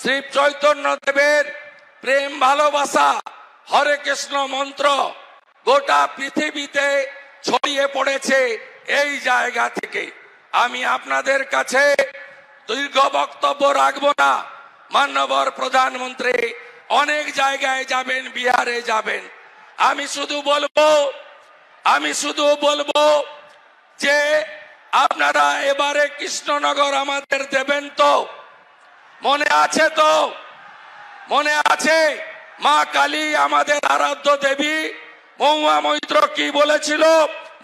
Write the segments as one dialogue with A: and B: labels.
A: শ্রী চৈতন্য দেবের প্রেম ভালোবাসা হরে কৃষ্ণ মন্ত্র গোটা পৃথিবীতে ছড়িয়ে পড়েছে এই জায়গা থেকে আমি আপনাদের কাছে দীর্ঘ বক্তব্য রাখব না মান্যবর প্রধানমন্ত্রী অনেক জায়গায় যাবেন বিহারে যাবেন আমি শুধু বলবো আমি শুধু বলবো যে আপনারা এবারে কৃষ্ণনগর আমাদের দেবেন তো মনে আছে তো মনে আছে মা কালী আমাদের আরাধ্য দেবী মৌমা মৈত্র কি বলেছিল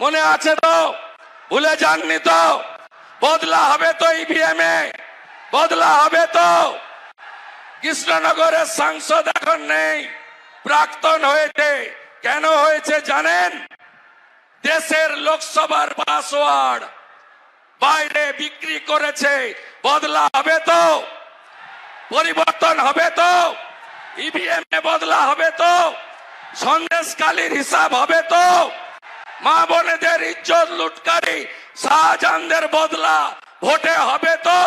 A: মনে আছে তো ভুলে যাননি তো বদলা হবে তো ইভিএম e এ বদলা হবে তো কৃষ্ণনগরের সাংসদ এখন নেই প্রাক্তন হয়েছে কেন হয়েছে জানেন দেশের লোকসভার পাসওয়ার্ড বাইরে বিক্রি করেছে বদলা হবে তো পরিবর্তন হবে তো ইভিএম e এ বদলা হবে তো সন্দেশকালীর হিসাব হবে তো মা বোনেদের ইজ্জত লুটকারি শাহজাহানদের বদলা ভোটে হবে তো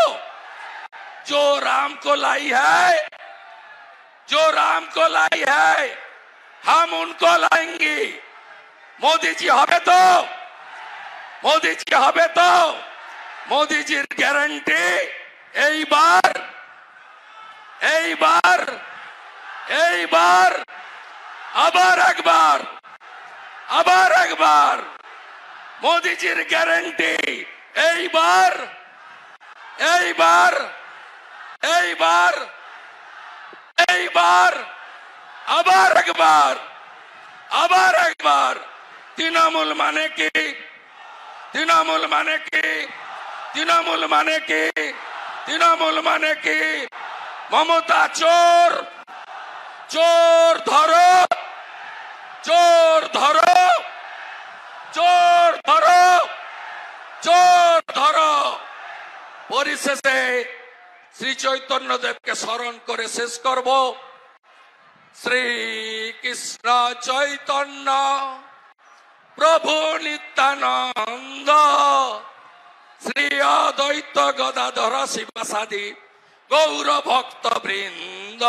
A: জো রাম কো লাই হ্যায় হো রাম কো লাই হাম উনকো লাইঙ্গি মোদিজি হবে তো মোদিজি হবে তো মোদিজির গ্যারান্টি এইবার এইবার এইবার আবার একবার আবার একবার মোদিজির গ্যারেন্টি এইবার এইবার এইবার এইবার আবার একবার আবার একবার তৃণমূল মানে কি তৃণমূল মানে কি তৃণমূল মানে কি তৃণমূল মানে কি মমতা চোর চোর ধরো চোর ধরো চোর ধরো চোর ধরো পরিশেষে শ্রী চৈতন্য দেবকে স্মরণ করে শেষ করব শ্রী কৃষ্ণ চৈতন্য প্রভু নিত্যানন্দ শ্রী অদ্বৈত গদাধর শিবাসাদী गौर भक्त वृंद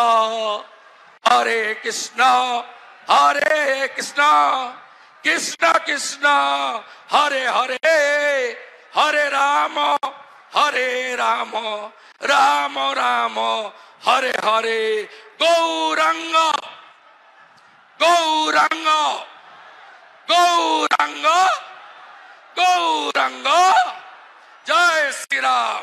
A: हरे कृष्णा हरे कृष्णा कृष्णा कृष्णा हरे हरे हरे राम हरे राम राम राम हरे हरे गौरंग गौरंग गौरंग गौरंग जय श्री राम